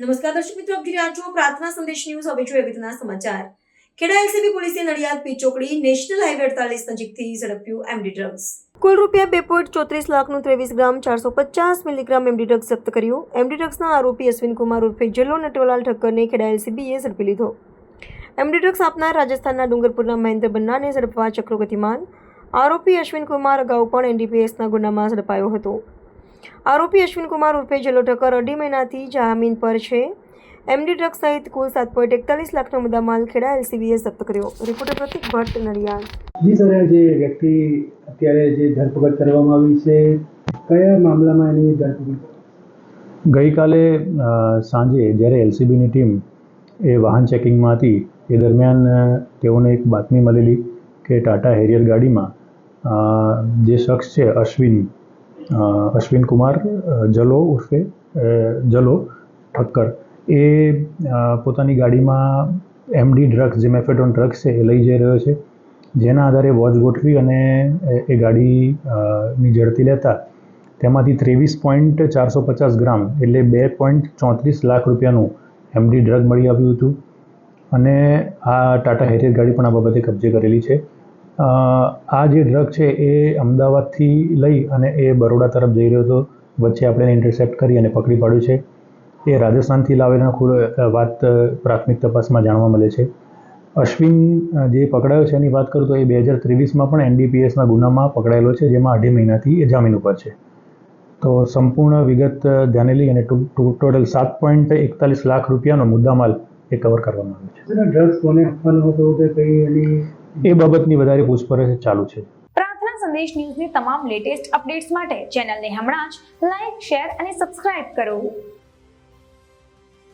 નમસ્કાર દર્શક મિત્રો, આપ રહ્યા છો પ્રાર્થના સંદેશ ન્યૂઝ. હવે જોઈએ અગત્યના સમાચાર. ખેડા એલસીબી પોલીસે નડિયાદ પી ચોકડી નેશનલ હાઈવે અડતાલીસ નજીકથી ઝડપ્યું એમડી ડ્રગ્સ. કુલ રૂપિયા બે પોઈન્ટ ચોત્રીસ લાખનું ત્રેવીસ ગ્રામ, ચારસો પચાસ મિલીગ્રામ એમડી ડ્રગ્સ જપ્ત કર્યું. એમડી ડ્રગ્સના આરોપી અશ્વિન કુમાર ઉર્ફે જલ્લો નટવલાલ ઠક્કરને ખેડા એલસીબીએ ઝડપી લીધો. એમડી ડ્રગ્સ આપનાર રાજસ્થાનના ડુંગરપુરના મહેન્દ્ર બન્નાને ઝડપવા ચક્રો ગતિમાન આરોપી અશ્વિન કુમાર અગાઉ પણ એનડીપીએસના ગુનામાં ઝડપાયો હતો. આરોપી અશ્વિન કુમાર ઉર્ફે જલો ઠક્કર અઢી મહિનાથી જામીન પર છે. એમડી ડ્રગ સહિત કુલ સાત પોઈન્ટ એકતાલીસ લાખનો મુદ્દામાલ ખેડા એલસીબીએ જપ્ત કર્યો. રિપોર્ટર પ્રતિક ભટ્ટ નડિયાદ. જી સર જે વ્યક્તિ અત્યારે જે ધરપકડ કરવામાં આવી છે કયા મામલામાં એની ધરપકડ? ગઈકાલે સાંજે જ્યારે એલસીબીની ટીમ એ વાહન ચેકિંગમાં હતી એ દરમિયાન તેઓને એક બાતમી મળેલી કે ટાટા હેરિયર ગાડીમાં જે શખ્સ છે અશ્વિન અશ્વિન કુમાર જલો ઉર્ફે જલો ઠક્કર. એ પોતાની ગાડીમાં એમડી ડ્રગ્સ જે મેફેડોન ડ્રગ્સ છે, એ લઈ જઈ રહ્યો છે. જેના આધારે વોચ ગોઠવી અને એ- ગાડીની ઝડપી લેતા તેમાંથી ત્રેવીસ પોઈન્ટ ચારસો પચાસ ગ્રામ એટલે બે પોઈન્ટ ચોત્રીસ લાખ રૂપિયાનું એમડી ડ્રગ મળી આવ્યું હતું. અને આ ટાટા હેરિયર ગાડી પણ આ બાબતે કબજે કરેલી છે. આ જે ડ્રગ છે એ અમદાવાદથી લઈ અને એ બરોડા તરફ જઈ રહ્યો હતો. વચ્ચે આપણે એને ઇન્ટરસેપ્ટ કરી અને પકડી પાડ્યું છે. એ રાજસ્થાનથી લાવેલા ખુદ વાત પ્રાથમિક તપાસમાં જાણવા મળે છે. અશ્વિન જે પકડાયો છે એની વાત કરું તો એ બે હજાર ત્રેવીસમાં પણ એનડીપીએસના ગુનામાં પકડાયેલો છે, જેમાં અઢી મહિનાથી એ જામીન ઉપર છે. તો સંપૂર્ણ વિગત ધ્યાને લઈ અને ટોટલ સાત પોઈન્ટ એકતાલીસ લાખ રૂપિયાનો મુદ્દામાલ એ કવર કરવામાં આવ્યો છે. ડ્રગ્સ કોને આપવાનો હતો કે કઈ એની એ બાબતની વધારે પૂછપરછ ચાલુ છે. પ્રાર્થના સંદેશ ન્યૂઝની તમામ લેટેસ્ટ અપડેટ્સ માટે ચેનલને હમણાં જ લાઈક શેર અને સબસ્ક્રાઇબ કરો.